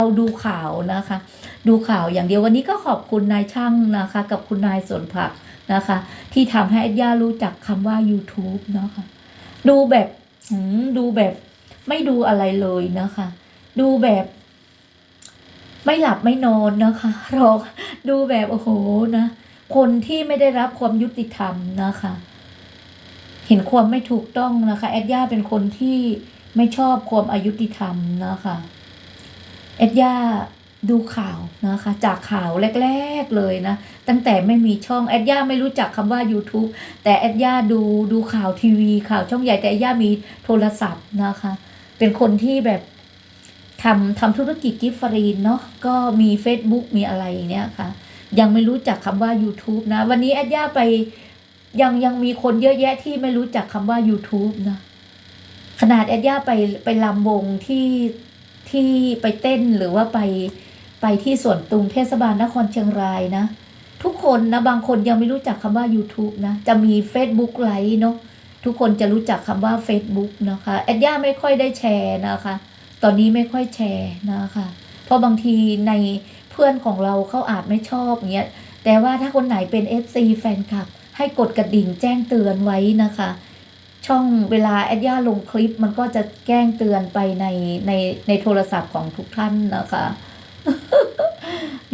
เราดูข่าวนะคะ ดูข่าวอย่างเดียววันนี้ก็ขอบคุณนายช่างนะคะ กับคุณนายสวนผักนะคะ ที่ทำให้ย่ารู้จักคำว่า YouTube นะคะ ดูแบบดูแบบไม่ดูอะไรเลยนะคะ ดูแบบ ไม่หลับไม่นอนนะคะรอดูแบบโอ้โหนะคนที่ไม่ได้รับความยุติธรรมนะคะ เห็นความไม่ถูกต้องนะคะแอดย่าเป็นคนที่ไม่ชอบความอายุติธรรมนะคะ แอดย่าดูข่าวนะคะ จากข่าวแรก ๆเลยนะ ตั้งแต่ไม่มีช่องแอดย่าไม่รู้จักคำว่า YouTube แต่แอดย่าดูดูข่าวทีวีข่าวช่องใหญ่แต่แอดย่ามีโทรศัพท์นะคะ เป็นคนที่แบบทำทำธุรกิจกิฟฟรีนเนาะก็มี Facebook มีอะไรอย่างเนี้ยค่ะ ยังไม่รู้จักคำว่า YouTube นะ วันนี้แอดย่าไปยังยังมีคนเยอะแยะที่ไม่รู้จักคำว่า YouTube นะ ขนาดแอดย่าไปไปลำวงที่ ที่ไปเต้นหรือว่าไปไปที่สวนตุงเทศบาลนครเชียงรายนะ ทุกคนนะบางคนยังไม่รู้จักคำว่า YouTube นะ จะมี Facebook ไลฟ์เนาะทุกคนจะรู้จักคำว่า Facebook นะคะแอดย่าไม่ค่อยได้แชร์นะคะ ตอนนี้ไม่ค่อยแชร์นะคะ เพราะบางทีในเพื่อนของเราเขาอาจไม่ชอบเงี้ยแต่ว่าถ้าคนไหนเป็น FC แฟนคลับ ให้กดกระดิ่งแจ้งเตือนไว้นะคะ ช่องเวลาแอดย่าลงคลิปมันก็จะแจ้งเตือนไปในในในโทรศัพท์ของทุกท่านนะคะ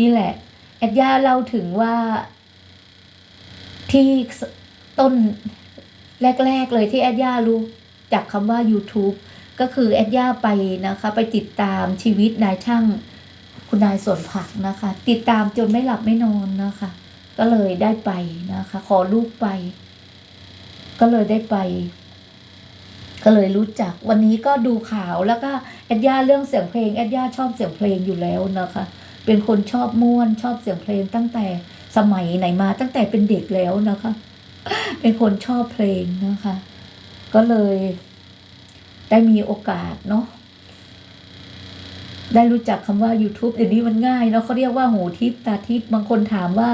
นี่แหละแอดย่าเล่าถึงว่าที่ต้นแรก ๆ เลยที่แอดย่ารู้จากคำว่า YouTube ก็คือแอดย่าไปนะคะ ไปติดตามชีวิตนายช่างคุณนายสวนผักนะคะ ติดตามจนไม่หลับไม่นอนนะคะ ก็เลยได้ไปนะคะ ขอลูกไป ก็เลยได้ไป ก็เลยรู้จักวันนี้ก็ดูข่าวแล้วก็แอดย่าเรื่องเสียงเพลงแอดย่าชอบเสียงเพลงอยู่แล้วนะคะ เป็นคนชอบม่วนชอบเสียงเพลงตั้งแต่สมัยไหนมาตั้งแต่เป็นเด็กแล้วนะคะ เป็นคนชอบเพลงนะคะ ก็เลยได้มีโอกาสเนาะได้รู้จักคำว่า YouTube เดี๋ยวนี้มันง่ายเนาะเขาเรียกว่าหูทิพตาทิพบางคนถามว่า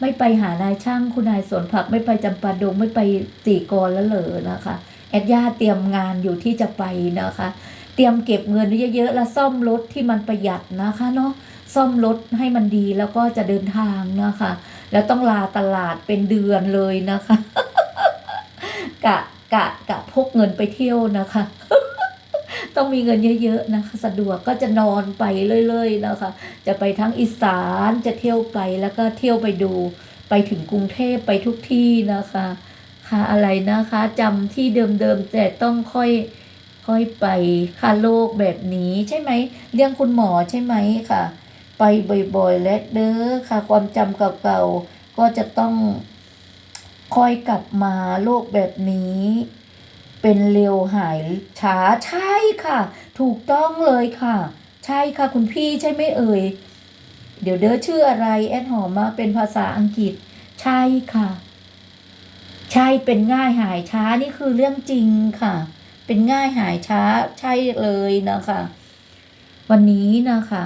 ไม่ไปหานายช่างคุณนายสวนผัก ไม่ไปจำปาดงไม่ไปสี่กรแล้วเหรอนะคะ แอดย่าเตรียมงานอยู่ที่จะไปนะคะ เตรียมเก็บเงินเยอะๆแล้วซ่อมรถที่มันประหยัดนะคะเนาะซ่อมรถให้มันดีแล้วก็จะเดินทางนะคะ แล้วต้องลาตลาดเป็นเดือนเลยนะคะ กะกะกะพกเงินไปเที่ยวนะคะ ต้องมีเงินเยอะๆนะคะ สะดวกก็จะนอนไปเรื่อยๆนะคะ จะไปทั้งอีสานจะเที่ยวไปแล้วก็เที่ยวไปดู ไปถึงกรุงเทพไปทุกที่นะคะ ค่ะอะไรนะคะจำที่เดิมๆแต่ต้องค่อยค่อยไปค่ะโลกแบบนี้ใช่ไหมเรื่องคุณหมอใช่ไหมค่ะ ไปบ่อยๆ และเด้อค่ะ ความจำเก่าๆก็จะต้องค่อยกลับมาโลกแบบนี้ เป็นเร็วหายช้าใช่ค่ะ ถูกต้องเลยค่ะ ใช่ค่ะคุณพี่ใช่ไหมเอ่ยเดี๋ยวเด้อชื่ออะไรแอดหอมมาเป็นภาษาอังกฤษ ใช่ค่ะ ใช่เป็นง่ายหายช้านี่คือเรื่องจริงค่ะ เป็นง่ายหายช้าใช่เลยนะคะ วันนี้นะคะ